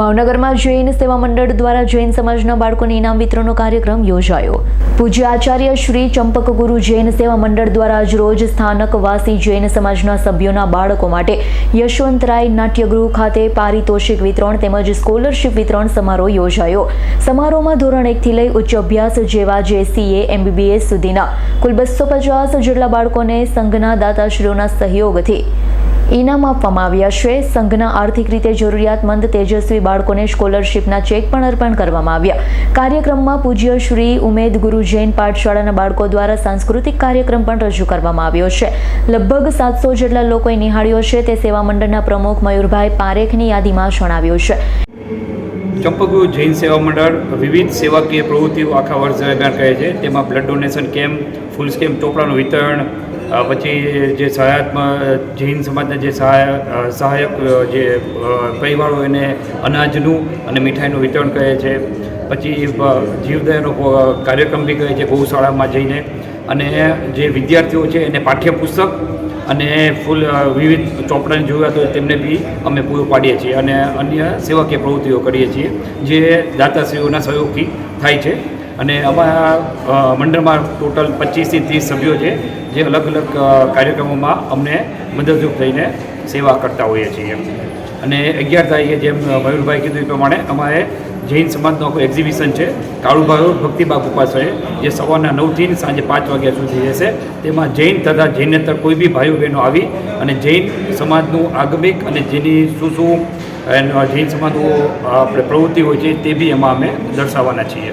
ભાવનગરમાં જૈન સેવા મંડળ દ્વારા જૈન સમાજના બાળકોને ઇનામ વિતરણનો કાર્યક્રમ યોજાયો. પૂજ્ય આચાર્ય શ્રી ચંપક ગુરુ જૈન સેવા મંડળ દ્વારા આજરોજ સ્થાનક વાસી જૈન સમાજના સભ્યોના બાળકો માટે યશવંતરાય નાટ્યગૃહ ખાતે પારિતોષિક વિતરણ તેમજ સ્કોલરશિપ વિતરણ સમારોહ યોજાયો. સમારોહમાં ધોરણ એકથી લઈ ઉચ્ચ અભ્યાસ જેવા જે સીએ એમબીબીએસ સુધીના કુલ બસો પચાસ જેટલા બાળકોને સંઘના દાતાશ્રીઓના સહયોગથી ઇનામ આપવામાં આવ્યા છે સંઘના આર્થિક રીતે જરૂરિયાતમંદ, તેજસ્વી બાળકોને સ્કોલરશીપના ચેક પણ અર્પણ કરવામાં આવ્યા. કાર્યક્રમમાં પૂજ્ય શ્રી ઉમેદ ગુરુ જૈન પાઠશાળાના બાળકો દ્વારા સાંસ્કૃતિક કાર્યક્રમ પણ રજૂ કરવામાં આવ્યો છે. લગભગ સાતસો જેટલા લોકોએ નિહાળ્યો છે. તે સેવા મંડળના પ્રમુખ મયુરભાઈ પારેખની યાદીમાં જણાવ્યું છે. ચંપકુ જૈન સેવા મંડળ વિવિધ સેવાકીય પ્રવૃત્તિઓ આખા વર્ષ દરમિયાન કરે છે. તેમાં blood donation camp foolscap ચોપડાનું વિતરણ પછી જે સહાયાત્મક જૈન સમાજના જે સહાય સહાયક જે પરિવારો એને અનાજનું અને મીઠાઈનું વિતરણ કરે છે. પછી જીવદયાનો કાર્યક્રમ બી કરે છે ગૌશાળામાં જઈને. અને જે વિદ્યાર્થીઓ છે એને પાઠ્યપુસ્તક અને ફૂલ વિવિધ ચોપડાની જરૂરિયાત હોય તેમને બી અમે પૂરું પાડીએ છીએ. અને અન્ય સેવાકીય પ્રવૃત્તિઓ કરીએ છીએ, જે દાતાશ્રીઓના સહયોગથી થાય છે. અને અમારા મંડળમાં ટોટલ પચીસથી ત્રીસ સભ્યો છે, જે અલગ અલગ કાર્યક્રમોમાં અમને મદદરૂપ થઈને સેવા કરતા હોઈએ છીએ. અને અગિયાર તારીખે જેમ મયુરભાઈ કીધું એ પ્રમાણે અમારે જૈન સમાજનું આખું એક્ઝિબિશન છે. કાળુભાઈ ભક્તિબાગ ઉપાસરે જે સવારના નવથી સાંજે પાંચ વાગ્યા સુધી રહેશે. તેમાં જૈન તથા જૈનેતર કોઈ બી ભાઈઓ બહેનો આવી અને જૈન સમાજનું આગમિક અને જેની શું શું જૈન સમાજનું આપણે પ્રવૃત્તિ હોય છે તે બી એમાં અમે દર્શાવવાના છીએ.